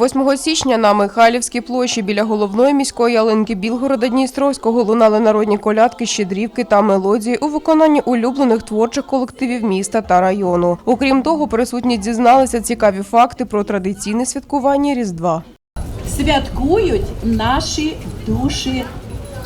8 січня на Михайлівській площі біля головної міської ялинки Білгорода Дністровського лунали народні колядки, щедрівки та мелодії у виконанні улюблених творчих колективів міста та району. Окрім того, присутні дізналися цікаві факти про традиційне святкування Різдва. святкують наші душі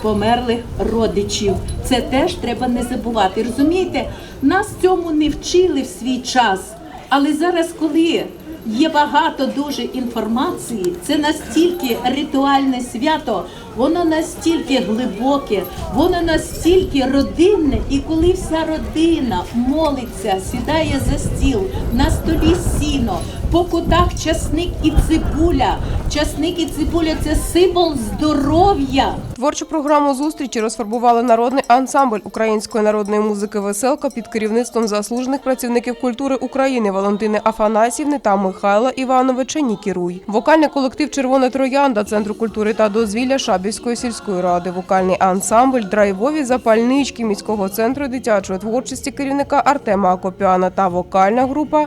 померлих родичів. Це теж треба не забувати. Розумієте, нас цьому не вчили в свій час, але зараз, коли є багато дуже інформації, це настільки ритуальне свято, воно настільки глибоке, воно настільки родинне, і коли вся родина молиться, сідає за стіл, на столі сіно, по кутах часник і цибуля. Часник і цибуля це символ здоров'я. Творчу програму зустрічі розфарбували народний ансамбль української народної музики Веселка під керівництвом заслужених працівників культури України Валентини Афанасівни та Михайла Івановича Нікіруй. Вокальний колектив Червона троянда Центру культури та дозвілля Шабівської сільської ради. Вокальний ансамбль Драйвові запальнички міського центру дитячої творчості керівника Артема Акопяна та вокальна група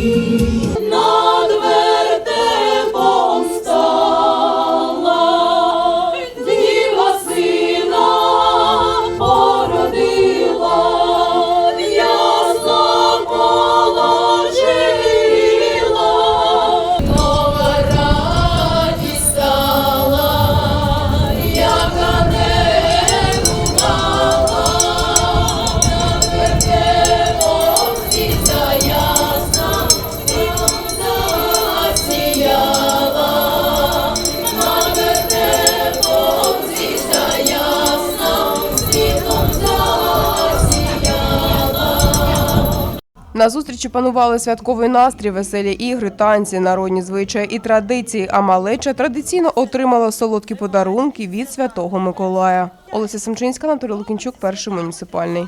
На зустрічі панували святковий настрій, веселі ігри, танці, народні звичаї і традиції. А малеча традиційно отримала солодкі подарунки від Святого Миколая. Олеся Семчинська, Анатолій Лукінчук, перший муніципальний.